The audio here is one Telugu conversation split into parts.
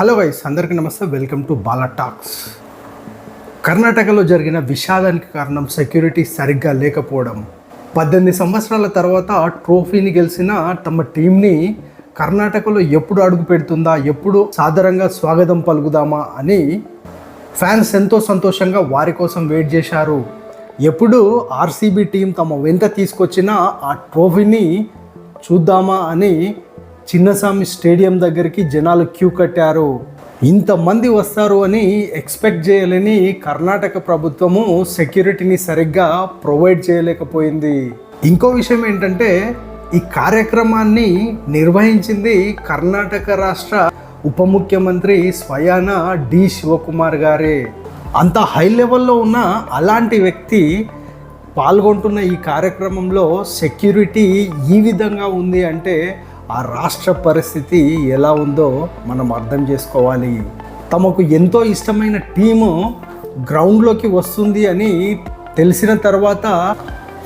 హలో వైస్ అందరికీ నమస్తే. వెల్కమ్ టు బాలా టాక్స్ కర్ణాటకలో జరిగిన విషాదానికి కారణం సెక్యూరిటీ సరిగ్గా లేకపోవడం. పద్దెనిమిది సంవత్సరాల తర్వాత ట్రోఫీని గెలిచిన తమ టీంని కర్ణాటకలో ఎప్పుడు అడుగు పెడుతుందా ఎప్పుడు సాదరంగా స్వాగతం పలుకుదామా అని ఫ్యాన్స్ ఎంతో సంతోషంగా వారి కోసం వెయిట్ చేశారు. ఎప్పుడు ఆర్సీబీ టీం తమ వెంట తీసుకొచ్చిన ఆ ట్రోఫీని చూద్దామా అని చిన్నస్వామి స్టేడియం దగ్గరికి జనాలు క్యూ కట్టారు. ఇంతమంది వస్తారు అని ఎక్స్పెక్ట్ చేయలేని కర్ణాటక ప్రభుత్వము సెక్యూరిటీని సరిగ్గా ప్రొవైడ్ చేయలేకపోయింది. ఇంకో విషయం ఏంటంటే ఈ కార్యక్రమాన్ని నిర్వహించింది కర్ణాటక రాష్ట్ర ఉప ముఖ్యమంత్రి స్వయాన డి శివకుమార్ గారే. అంత హై లెవెల్లో ఉన్న అలాంటి వ్యక్తి పాల్గొంటున్న ఈ కార్యక్రమంలో సెక్యూరిటీ ఈ విధంగా ఉంది అంటే ఆ రాష్ట్ర పరిస్థితి ఎలా ఉందో మనం అర్థం చేసుకోవాలి. తమకు ఎంతో ఇష్టమైన టీము గ్రౌండ్లోకి వస్తుంది అని తెలిసిన తర్వాత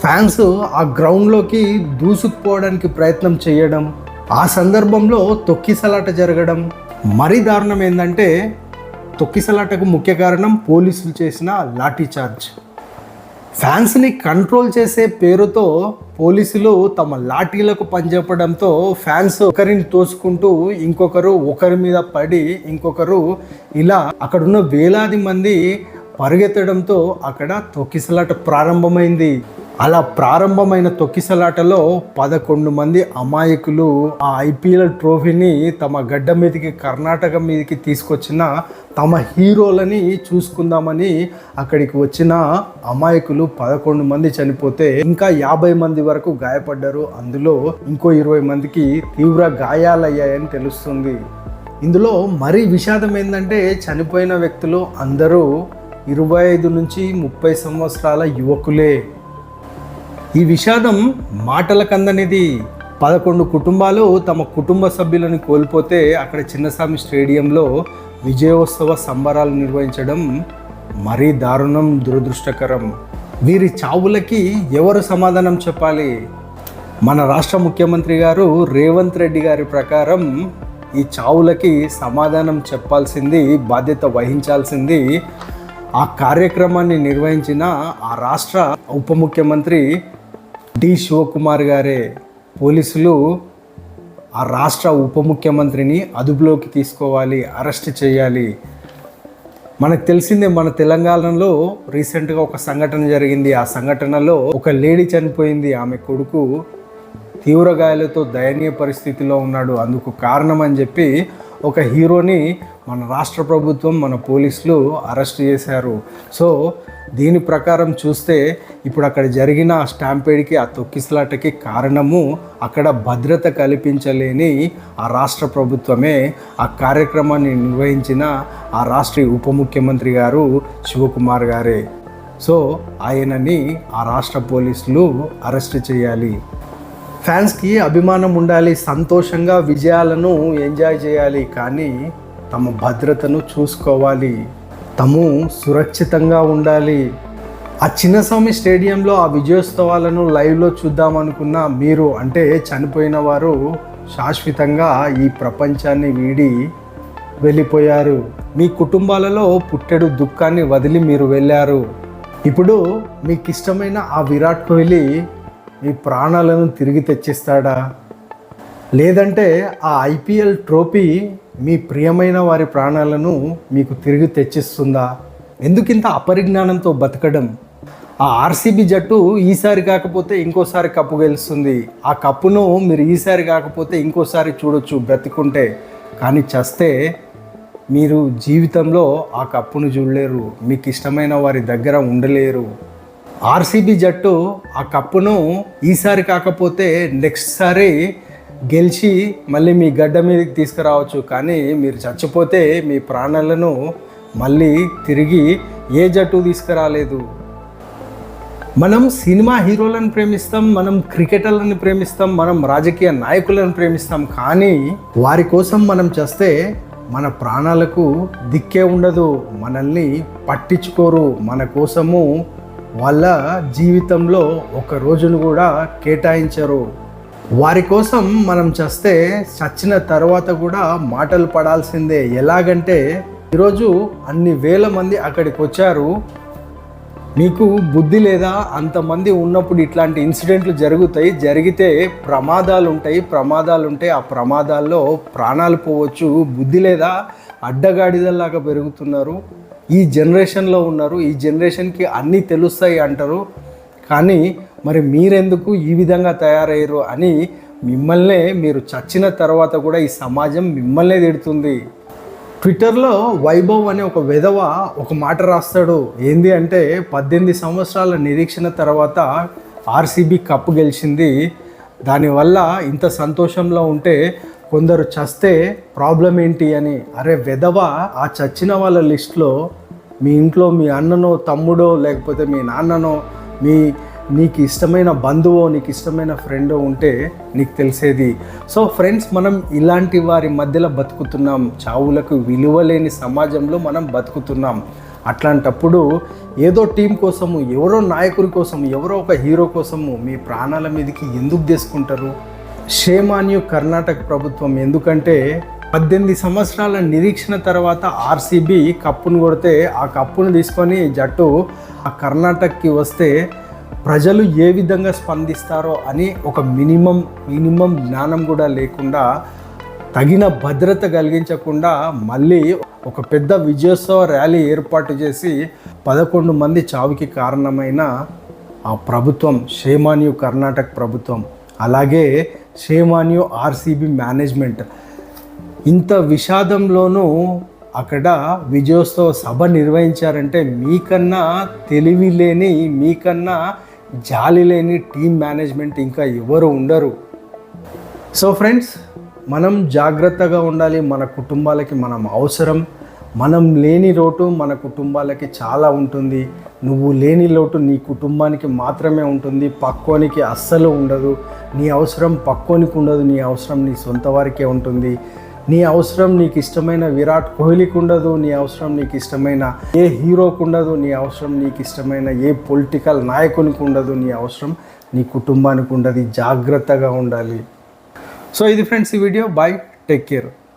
ఫ్యాన్స్ ఆ గ్రౌండ్లోకి దూసుకుపోవడానికి ప్రయత్నం చేయడం ఆ సందర్భంలో తొక్కిసలాట జరగడం. మరీ దారుణం ఏంటంటే తొక్కిసలాటకు ముఖ్య కారణం పోలీసులు చేసిన లాఠీ చార్జ్. ఫ్యాన్స్ని కంట్రోల్ చేసే పేరుతో పోలీసులు తమ లాఠీలకు పనిచేపడంతో ఫ్యాన్స్ ఒకరిని తోసుకుంటూ ఇంకొకరు ఒకరి మీద పడి ఇంకొకరు ఇలా అక్కడున్న వేలాది మంది పరిగెత్తడంతో అక్కడ తొక్కిసలాట ప్రారంభమైంది. అలా ప్రారంభమైన తొక్కిసలాటలో పదకొండు మంది అమాయకులు ఆ ఐపీఎల్ ట్రోఫీని తమ గడ్డ మీదకి కర్ణాటక మీదకి తీసుకొచ్చిన తమ హీరోలని చూసుకుందామని అక్కడికి వచ్చిన అమాయకులు పదకొండు మంది చనిపోతే ఇంకా యాభై మంది వరకు గాయపడ్డారు. అందులో ఇంకో ఇరవై మందికి తీవ్ర గాయాలయ్యాయని తెలుస్తుంది. ఇందులో మరీ విషాదం ఏంటంటే చనిపోయిన వ్యక్తులు అందరూ ఇరవై ఐదు నుంచి ముప్పై సంవత్సరాల యువకులే. ఈ విషాదం మాటల కందనిది పదకొండు కుటుంబాలు తమ కుటుంబ సభ్యులను కోల్పోతే అక్కడ చిన్నస్వామి స్టేడియంలో విజయోత్సవ సంబరాలు నిర్వహించడం మరీ దారుణం దురదృష్టకరం. వీరి చావులకి ఎవరు సమాధానం చెప్పాలి? మన రాష్ట్ర ముఖ్యమంత్రి గారు రేవంత్ రెడ్డి గారి ప్రకారం ఈ చావులకి సమాధానం చెప్పాల్సింది బాధ్యత వహించాల్సింది ఆ కార్యక్రమాన్ని నిర్వహించిన ఆ రాష్ట్ర ఉప ముఖ్యమంత్రి డి శివకుమార్ గారే పోలీసులు ఆ రాష్ట్ర ఉప ముఖ్యమంత్రిని అదుపులోకి తీసుకోవాలి అరెస్ట్ చేయాలి. మనకు తెలిసిందే మన తెలంగాణలో రీసెంట్గా ఒక సంఘటన జరిగింది. ఆ సంఘటనలో ఒక లేడీ చనిపోయింది. ఆమె కొడుకు తీవ్ర గాయాలతో దయనీయ పరిస్థితిలో ఉన్నాడు. అందుకు కారణం అని చెప్పి ఒక హీరోని మన రాష్ట్ర ప్రభుత్వం మన పోలీసులు అరెస్ట్ చేశారు. సో దీని ప్రకారం చూస్తే ఇప్పుడు అక్కడ జరిగిన ఆ స్టాంపేడ్కి ఆ తొక్కిసలాటకి కారణము అక్కడ భద్రత కల్పించలేని ఆ రాష్ట్ర ప్రభుత్వమే ఆ కార్యక్రమాన్ని నిర్వహించిన ఆ రాష్ట్ర ఉప ముఖ్యమంత్రి గారు శివకుమార్ గారే. సో ఆయనని ఆ రాష్ట్ర పోలీసులు అరెస్ట్ చేయాలి. ఫ్యాన్స్కి అభిమానం ఉండాలి సంతోషంగా విజయాలను ఎంజాయ్ చేయాలి కానీ తమ భద్రతను చూసుకోవాలి. తము సురక్షితంగా ఉండాలి. ఆ చిన్నస్వామి స్టేడియంలో ఆ విజయోత్సవాలను లైవ్లో చూద్దామనుకున్న మీరు అంటే చనిపోయిన వారు శాశ్వతంగా ఈ ప్రపంచాన్ని వీడి వెళ్ళిపోయారు. మీ కుటుంబాలలో పుట్టెడు దుఃఖాన్ని వదిలి మీరు వెళ్ళారు. ఇప్పుడు మీకు ఇష్టమైన ఆ విరాట్ కోహ్లీ మీ ప్రాణాలను తిరిగి తెచ్చిస్తాడా? లేదంటే ఆ ఐపీఎల్ ట్రోఫీ మీ ప్రియమైన వారి ప్రాణాలను మీకు తిరిగి తెచ్చిస్తుందా? ఎందుకింత అపరిజ్ఞానంతో బతకడం? ఆ ఆర్సీబీ జట్టు ఈసారి కాకపోతే ఇంకోసారి కప్పు గెలుస్తుంది. ఆ కప్పును మీరు ఈసారి కాకపోతే ఇంకోసారి చూడొచ్చు బ్రతికుంటే. కానీ చస్తే మీరు జీవితంలో ఆ కప్పును చూడలేరు. మీకు ఇష్టమైన వారి దగ్గర ఉండలేరు. ఆర్సీబీ జట్టు ఆ కప్పును ఈసారి కాకపోతే నెక్స్ట్ సారి గెలిచి మళ్ళీ మీ గడ్డ మీదకి తీసుకురావచ్చు. కానీ మీరు చచ్చిపోతే మీ ప్రాణాలను మళ్ళీ తిరిగి ఏ జట్టు తీసుకురాలేదు. మనం సినిమా హీరోలను ప్రేమిస్తాం మనం క్రికెటర్లను ప్రేమిస్తాం మనం రాజకీయ నాయకులను ప్రేమిస్తాం. కానీ వారి కోసం మనం చేస్తే మన ప్రాణాలకు దిక్కే ఉండదు. మనల్ని పట్టించుకోరు. మన కోసము వాళ్ళ జీవితంలో ఒక రోజును కూడా కేటాయించరు. వారి కోసం మనం చేస్తే చచ్చిన తర్వాత కూడా మాటలు పడాల్సిందే. ఎలాగంటే ఈరోజు అన్ని వేల మంది అక్కడికి వచ్చారు. మీకు బుద్ధి లేదా? అంతమంది ఉన్నప్పుడు ఇట్లాంటి ఇన్సిడెంట్లు జరుగుతాయి. జరిగితే ప్రమాదాలు ఉంటాయి ప్రమాదాలు ఉంటే ఆ ప్రమాదాల్లో ప్రాణాలు పోవచ్చు. బుద్ధి లేదా? అడ్డగాడిదల్లాగా పెరుగుతున్నారు. ఈ జనరేషన్లో ఉన్నారు. ఈ జనరేషన్కి అన్నీ తెలుస్తాయి అంటారు. కానీ మరి మీరెందుకు ఈ విధంగా తయారయ్యారు అని మిమ్మల్నే మీరు చచ్చిన తర్వాత కూడా ఈ సమాజం మిమ్మల్నే తిడుతుంది. ట్విట్టర్లో వైభవ్ అనే ఒక విధవ ఒక మాట రాస్తాడు. ఏంది అంటే పద్దెనిమిది సంవత్సరాల నిరీక్షణ తర్వాత ఆర్సీబీ కప్పు గెలిచింది. దానివల్ల ఇంత సంతోషంలో ఉంటే కొందరు చస్తే ప్రాబ్లం ఏంటి అని. అరే విధవ ఆ చచ్చిన వాళ్ళ లిస్ట్లో మీ ఇంట్లో మీ అన్ననో తమ్ముడో లేకపోతే మీ నాన్ననో మీ నీకు ఇష్టమైన బంధువో నీకు ఇష్టమైన ఫ్రెండో ఉంటే నీకు తెలిసేది. సో ఫ్రెండ్స్ మనం ఇలాంటి వారి మధ్యలో బతుకుతున్నాం. చావులకు విలువ లేని సమాజంలో మనం బతుకుతున్నాం. అట్లాంటప్పుడు ఏదో టీం కోసము ఎవరో నాయకుడి కోసం ఎవరో ఒక హీరో కోసము మీ ప్రాణాల మీదకి ఎందుకు తీసుకుంటారు షేమాన్యు కర్ణాటక ప్రభుత్వం ఎందుకంటే పద్దెనిమిది సంవత్సరాల నిరీక్షణ తర్వాత ఆర్సీబీ కప్పును కొడితే ఆ కప్పును తీసుకొని జట్టు ఆ కర్ణాటకకి వస్తే ప్రజలు ఏ విధంగా స్పందిస్తారో అని ఒక మినిమం మినిమం జ్ఞానం కూడా లేకుండా తగిన భద్రత కలిగించకుండా మళ్ళీ ఒక పెద్ద విజయోత్సవ ర్యాలీ ఏర్పాటు చేసి పదకొండు మంది చావుకి కారణమైన ఆ ప్రభుత్వం షేమాన్యు కర్ణాటక ప్రభుత్వం అలాగే షేమాన్యు ఆర్సీబీ మేనేజ్మెంట్. ఇంత విషాదంలోనూ అక్కడ విజయోత్సవ సభ నిర్వహించారంటే మీకన్నా తెలివి లేని మీకన్నా జాలి లేని టీం మేనేజ్మెంట్ ఇంకా ఎవరు ఉండరు. సో ఫ్రెండ్స్ మనం జాగ్రత్తగా ఉండాలి. మన కుటుంబాలకి మనం అవసరం. మనం లేని లోటు మన కుటుంబాలకి చాలా ఉంటుంది. నువ్వు లేని లోటు నీ కుటుంబానికి మాత్రమే ఉంటుంది. పక్కోనికి అస్సలు ఉండదు. నీ అవసరం పక్కోనికి ఉండదు. నీ అవసరం నీ సొంత వారికే ఉంటుంది. నీ అవసరం నీకు ఇష్టమైన విరాట్ కోహ్లీకి ఉండదు నీ అవసరం నీకు ఇష్టమైన ఏ హీరోకు ఉండదు నీ అవసరం నీకు ఇష్టమైన ఏ పొలిటికల్ నాయకునికి ఉండదు నీ అవసరం నీ కుటుంబానికి ఉండదు జాగ్రత్తగా ఉండాలి. సో ఇది ఫ్రెండ్స్ ఈ వీడియో. బాయ్. Take care.